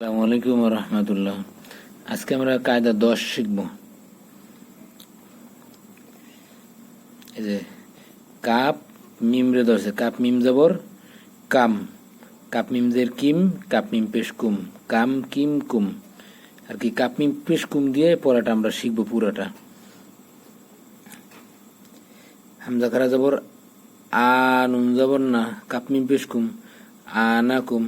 আসসালামু আলাইকুম রহমতুল্লাহ। আজকে আমরা কায়দা দশ শিখব। এই যে, কাপ, মিম রে ধরছে। কাপ, মিম কাম। কাপ কিম, কাপ, মিম পেশ কুম। কাম, কিম আর কি, কাপ, মিম দিয়ে পড়াটা আমরা পুরোটা। হামজা খারা যাবর আ, নুন যাবর না। কাপ, মিম পেশ কুম। আনা কুম।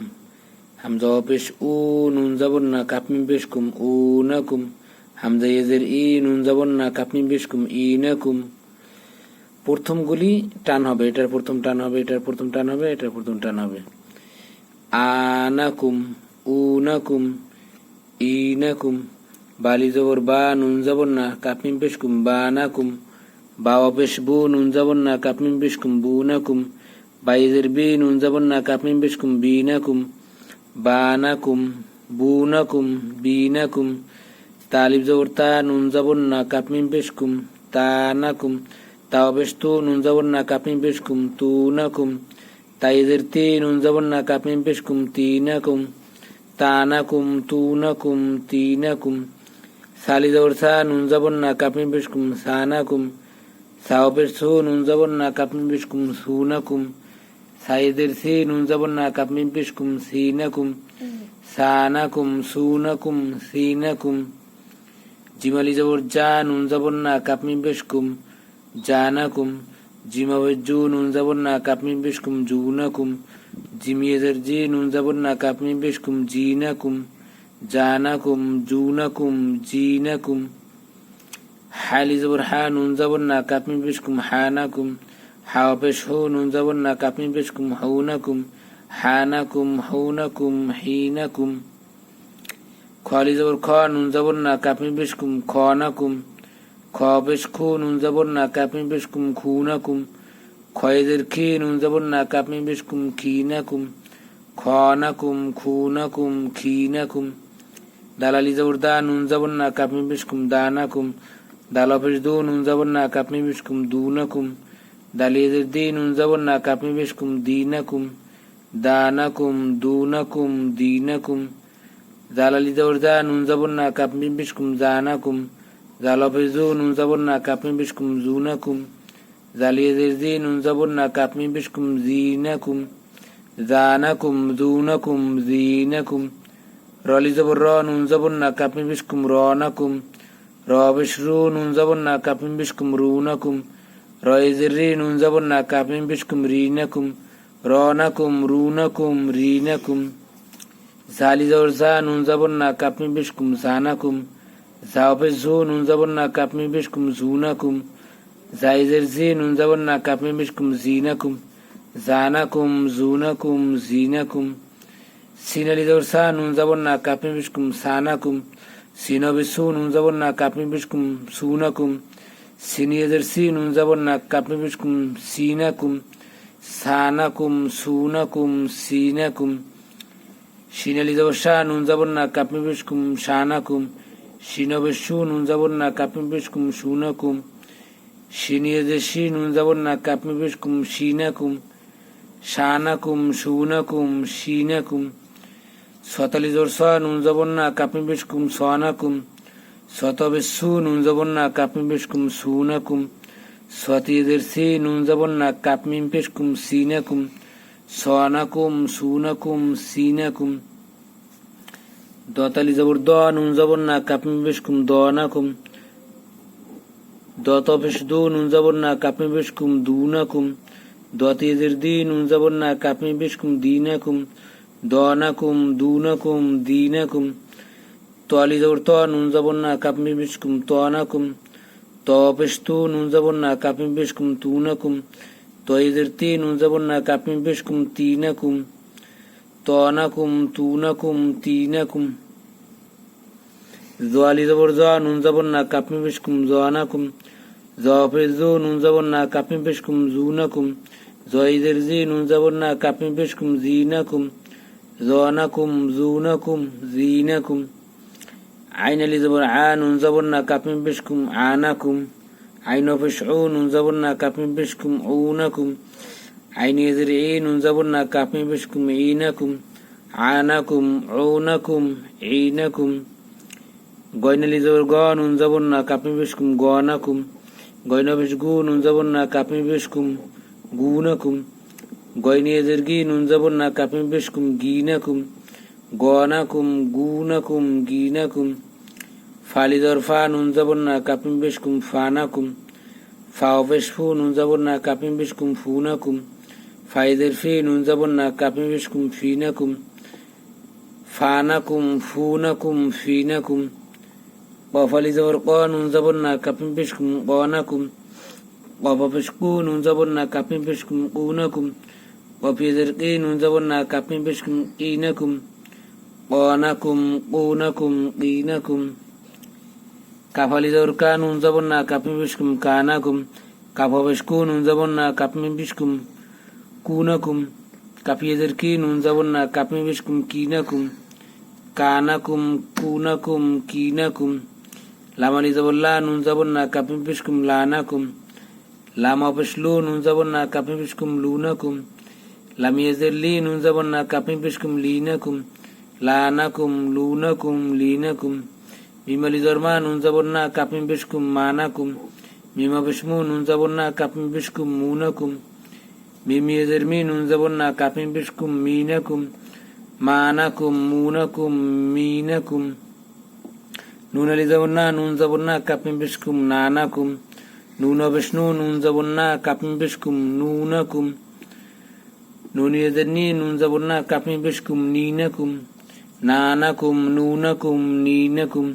হামজা পেশ উ নুন যাবর না কাপমিম পেশ কুম উ না কুম হামজা ইয়েজের ই নুন যাবর না কাপমিম পেশ কুম ই না কুম প্রথমগুলি টান হবে, এটার প্রথম টান হবে, এটার প্রথম টান হবে, এটার প্রথম টান হবে। আনাকুম উনাকুম ইনাকুম বালি জবর বা, নুন যাবর না কাপমিম পেশ কুম বানাকুম বাওয়া পেশ বু, নুন যাবর না কাপমিম পেশ কুম বুনাকুম বাইজের বি, নুন যাবর না কাপমিম পেশ কুম বিনাকুম বানাকুম, বুনাকুম, বিনাকুম তালিব জবর তা নুন জবর না কাপমিম পেশকুম, তানাকুম তাও বেশ তু নুন জবর না কাপমিম পেশকুম, তুনাকুম তাইদের তি নুন জবর না কাপমিম পেশকুম, তিনাকুম, তানাকুম, তুনাকুম, তিনাকুম সালি জবর সা নুন জবর না কাপমিম পেশকুম, সানাকুম সাও পেশ সু নুন জবর না কাপমিম পেশকুম, সুনাকুম সাইদের সি নুন জবর না কাপমিম পেশকুম সিনাকুম, সানাকুম, সুনাকুম, সিনাকুম। জিমালি জবর জা, নুন জবর না কাপমিম পেশকুম জানাকুম। জিমাবে জু, নুন জবর না কাপমিম পেশকুম জুনাকুম। জিমিয়েদের জি, নুন জবর না কাপমিম পেশকুম জিনাকুম। জানাকুম, জুনাকুম, জিনাকুম। হালি জবর হা, নুন জবর না হানাকুম হাওয়া পেশ হো নুন জবর না কাপমিম পেশকুম হৌনাকুম, হানাকুম হৌনাকুম, হিনাকুম। খলি জবর খ, নুন না কাপমিম পেশকুম খনাকুম। খ পেশ খু, নুন জবর না কাপমিম পেশকুম খুনাকুম। খয়েদের খি, নুন জবর না কাপমিম পেশকুম খিনাকুম খনাকুম, খুনাকুম খিনাকুম দালালি জবর দা, নুন না দালা পেশ দু নুন না দুনাকুম। দালিয়েদের দি, নুন না কাপমিম পেশকুম দিনাকুম। দানাকুম দুনাকুম দিনাকুম জালালি জবর দা নুন জবর না কাপমিম পেশকুম জানাকুম জালা পেশ দু নুন জবর না কাপমিম পেশকুম জুনাকুম জালিয়েদের দি নুন জবর না কাপমিম পেশকুম জিনাকুম জানাকুম জুনাকুম জিনাকুম রলি জবর র নুন জবর না কাপমিম পেশকুম রয়েজের নুন জবর না কাপমিম পেশকুম রিনাকুম রনাকুম রুনাকুম রিনাকুম জালি জবর জা নুন না কাপমিম পেশকুম জানাকুম জাও পেশ ঝু নুন না কাপমিম পেশকুম জুনাকুম জাইজের জি নুন জবর না কাপমিম পেশকুম জিনাকুম জানাকুম জুনাকুম জিনাকুম সিনালি জবর সা নুন না কাপমিম পেশকুম সানাকুম সিনবে সু নুন জবর না কাপমিম পেশকুম সুনাকুম সিনিয়দের সি নুন জবর না কাপমিম পেশকুম সিনাকুম, সানাকুম, সুনাকুম, সিনাকুম। সিনালি জবর শাহ নুন জবর না কাপমিম পেশকুম শানাকুম সিনবে সু, নুন জবর না কাপমিম পেশকুম সুনাকুম। সিনিয়দের সি, নুন জবর না কাপমিম পেশকুম সিনাকুম শানাকুম সুনাকুম, সিনাকুম। সতালি জোর স, নুন জবর না কাপমিম পেশকুম সনাকুম। শতবে সু নুন জবর না কাপমিম পেশকুম সুনাকুম সতীদের সি নুন না কাপমিম পেশকুম সিনাকুম সনাকুম সুনাকুম সিনাকুম দতালি জবর দ নুন জবর না কাপমিম পেশকুম দনাকুম দত পেশ দু নুন জবর না কাপমিম পেশকুম দুনাকুম দতিদের দি নুন জবর না কাপমিম পেশকুম দিনাকুম দনাকুম দুনাকুম দিনাকুম তোয়ালি জবর ত নুন জবর না কাপমিম পেশকুম তনাকুম ত পেশ তু, নুন জবর না কাপমিম পেশকুম তুনাকুম তইদের তি, নুন জবর না কাপমিম পেশকুম তিনাকুম তনাকুম তুনাকুম তিনাকুম জোয়ালি জবর জ নুন জবর না কাপমিম পেশকুম জনাকুম জ পেশ জু, নুন জবর না কাপমিম পেশকুম জুনাকুম জইদের জি, নুন না কাপমিম পেশকুম জিনাকুম জনাকুম জুনাকুম জিনাকুম আইন আলি জবর আ নুন জবর না কাপমিম পেশকুম আনাকুম আইন পেশ ও নুন জবর না কাপমিম পেশকুম ঔনাকুম আইন এদের এ নুন জবর না কাপমিম পেশকুম ইনাকুম আনাকুম ঔনাকুম ঈনাকুম গয়নালি জবর গ নুন জবর না কাপিম বেশকুম গনাকুম গয়না বেশ গু নুন জবর না কাপিম বেশকুম গুনাকুম গয়নিয়েদের গি নুন জবর না কাপিম বেশকুম গিনাকুম ফালিদর ফা নুন জবর না কাপিম বেশকুম ফানাকুম বেশ ফু নুন জবর না কাপিম বেশকুম ফুনাকুম ফিনাকুম ফানাকুম ফুনাকুম কফালি জবর ক নুন জবর না কাপিম বেশকুম গনাকুম কফা পেশ কু নুন জবর না কাপিম না কাপিম বেশকুম কিনাকুম কিনাকুম কাফালি জবর কা নুন জবর না কাপিম বেশকুম কানাকুম কাফা পেশ কু নুন জবর না কাপিম বেশকুম কুনাকুম কাফিয়েদের কি নুন জবর না কাপিম বেশকুম কিনাকুম কানাকুম কুনাকুম কিনাকুম লামালি জবল্লা নুন জবর না কাপিম পেশকুম লানাকুম লামা পেশলু নুন জবর না কাপিম পেশকুম লুনাকুম লামিয়েজের লি নুন জবর না কাপিম পেশকুম লিনাকুম লানাকুম লুনাকুম লিনাকুম মিমালি জর্মা নুন জবর না কাপিম পেশকুম মানাকুম মিমা পেশমু নুন জবর না কাপিম পেশকুম মুনাকুম মিমিয়েজের মি নুন জবর না কাপিম পেশকুম মিনাকুম মানাকুম মুনাকুম মিনাকুম নুন আলি যাবন না নুন যাবন না কাপিম বিস্কুম নানাকুম নুন বিষ্ণু নুন যাবন না কাপিম বিস্কুম নুনাকুম নুন ইয়েদের নি নুন যাবন না কাপিম বিস্কুম নিনাকুম নানাকুম নুনাকুম নিনাকুম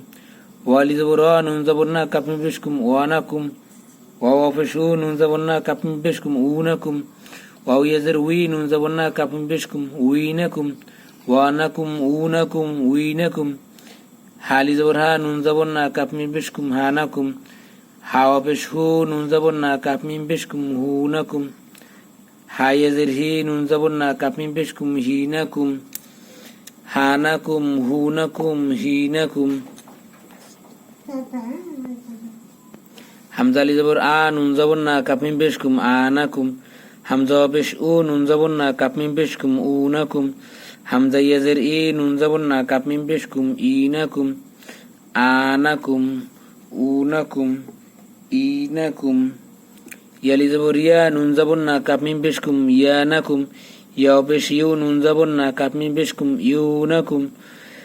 ওয়ালি যাবর নুন যাবন না কাপিম বিস্কুম ওয়ানাকুম ওয়া ফেশু নুন যাবন না কাপিম বিস্কুম উনাকুম ওয়াও ইয়েদের উই নুন যাবন না কাপিম বিস্কুম উইনাকুম ওয়ানাকুম উনাকুম উইনাকুম হালি জবর হা নুন জবর না কাপমি বেশকুম হানাকুম হাওয়া পেশ হু নুন জবর না কাপমি বেশকুম হুনাকুম হাইয়াজের হি নুন জবর না কাপমি বেশকুম হিনাকুম হানাকুম হুনাকুম হিনাকুম হামজালি জবর, আ, নুন জবর না কাপমি বেশকুম আনাকুম হামজা পেশ উ, নুন জবর না কাপমি বেশকুম উনাকুম হামজা ইয়াজের, ই, নুন জবর না কাপমিম পেশকুম ইনাকুম আনাকুম উনাকুম ইনাকুম ইয়ালি জবর, ইয়া, নুন জবর না কাপমিম পেশকুম ইয়ানাকুম ইয়া পেশ ইউ, নুন জবর না কাপমিম পেশকুম ইউনাকুম